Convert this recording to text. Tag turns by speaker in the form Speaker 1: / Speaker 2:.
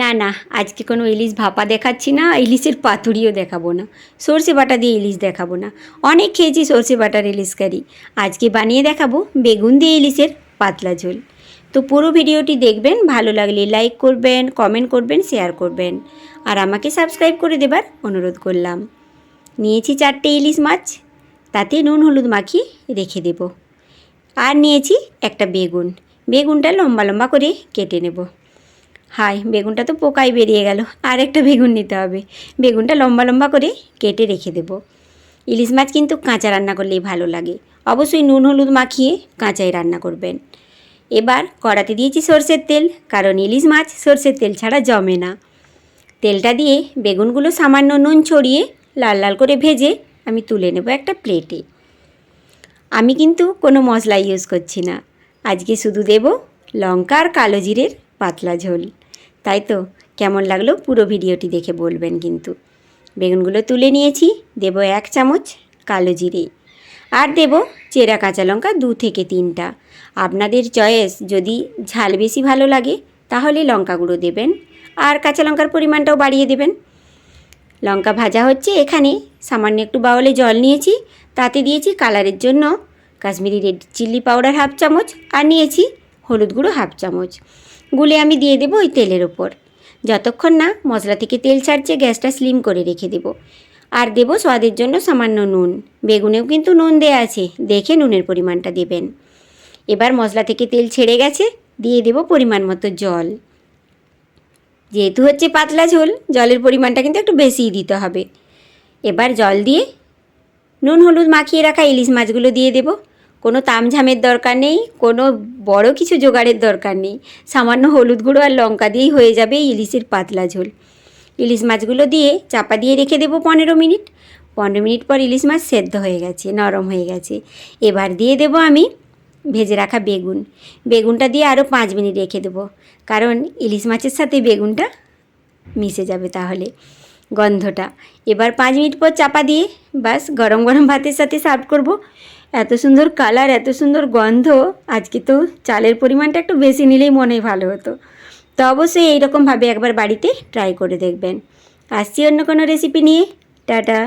Speaker 1: না না, আজকে কোনো ইলিশ ভাপা দেখাচ্ছি না, ইলিশের পাতুরিও দেখাবো না, সর্ষে বাটা দিয়ে ইলিশ দেখাবো না। অনেক খেয়েছি সর্ষে বাটার ইলিশ কারি। আজকে বানিয়ে দেখাবো বেগুন দিয়ে ইলিশের পাতলা ঝোল। তো পুরো ভিডিওটি দেখবেন, ভালো লাগলে লাইক করবেন, কমেন্ট করবেন, শেয়ার করবেন। আর আমাকে সাবস্ক্রাইব করে দেবার অনুরোধ করলাম। নিয়েছি চারটে ইলিশ মাছ, তাতে নুন হলুদ মাখিয়ে রেখে দেব। আর নিয়েছি একটা বেগুন। বেগুনটা লম্বা লম্বা করে কেটে নেব। হাই বেগুনটা তো পোকাই বেরিয়ে গেল। আর একটা বেগুন নিতে হবে। বেগুনটা লম্বা লম্বা করে কেটে রেখে দেব। ইলিশ মাছ কিন্তু কাঁচা রান্না করলেই ভালো লাগে। অবশ্যই নুন হলুদ মাখিয়ে কাঁচাই রান্না করবেন। এবার কড়াতে দিয়েছি সর্ষের তেল, কারণ ইলিশ মাছ সর্ষের তেল ছাড়া জমে না। তেলটা দিয়ে বেগুনগুলো সামান্য নুন ছড়িয়ে লাল লাল করে ভেজে আমি তুলে নেব একটা প্লেটে। আমি কিন্তু কোনো মশলা ইউজ করছি না। আজকে শুধু দেব লঙ্কা আর কালো জিরের পাতলা ঝোল। তাই তো? কেমন লাগল পুরো ভিডিওটি দেখে বলবেন কিন্তু। বেগুনগুলো তুলে নিয়েছি, দেব এক চামচ কালো জিরে। আর দেব চেরা কাঁচা লঙ্কা দু থেকে তিনটা। আপনাদের চয়েস, যদি ঝাল বেশি ভালো লাগে, তাহলে লঙ্কা গুঁড়ো দেবেন। আর কাঁচা লঙ্কার পরিমাণটাও বাড়িয়ে দেবেন। লঙ্কা ভাজা হচ্ছে এখানে। সামান্য একটু বাউলে জল নিয়েছি, তাতে দিয়েছি কালারের জন্য Kashmiri red chilli powder half চামচ, আর নিয়েছি হলুদ গুঁড়ো হাফ চামচ। গুলে আমি দিয়ে দেবো ওই তেলের ওপর যতক্ষণ না মশলা থেকে তেল ছাড়ছে, গ্যাসটা স্লিম করে রেখে দেবো। আর দেবো স্বাদের জন্য সামান্য নুন। বেগুনেও কিন্তু নুন দেয়া আছে। দেখে নুনের পরিমাণটা দেবেন। এবার মশলা থেকে তেল ছেড়ে গেছে, দিয়ে দেবো পরিমাণ মতো জল। যেহেতু হচ্ছে পাতলা ঝোল, জলের পরিমাণটা কিন্তু একটু বেশিই দিতে হবে। এবার জল দিয়ে নুন হলুদ মাখিয়ে রাখা ইলিশ মাছগুলো দিয়ে দেব। কোনো তামঝামের দরকার নেই, কোনো বড় কিছু জোগাড়ের দরকার নেই। সামান্য হলুদ গুঁড়ো আর লঙ্কা দিয়েই হয়ে যাবে ইলিশের পাতলা ঝোল। ইলিশ মাছগুলো দিয়ে চাপা দিয়ে রেখে দেবো পনেরো মিনিট। পনেরো মিনিট পর ইলিশ মাছ সেদ্ধ হয়ে গেছে, নরম হয়ে গেছে। এবার দিয়ে দেব আমি ভেজে রাখা বেগুন। বেগুনটা দিয়ে আরও পাঁচ মিনিট রেখে দেবো, কারণ ইলিশ মাছের সাথে বেগুনটা মিশে যাবে তাহলে। গন্ধটা। এবার পাঁচ মিনিট পর চাপা দিয়ে বাস গরম গরম ভাতের সাথে সার্ভ করব। এত সুন্দর কালার, এত সুন্দর গন্ধ, আজকে তো চালের পরিমাণটা একটু বেশি নিলেই মনে হয় ভালো হতো। তো অবশ্যই এইরকমভাবে একবার বাড়িতে ট্রাই করে দেখবেন। আসছি অন্য কোনো রেসিপি নিয়ে। টাটা।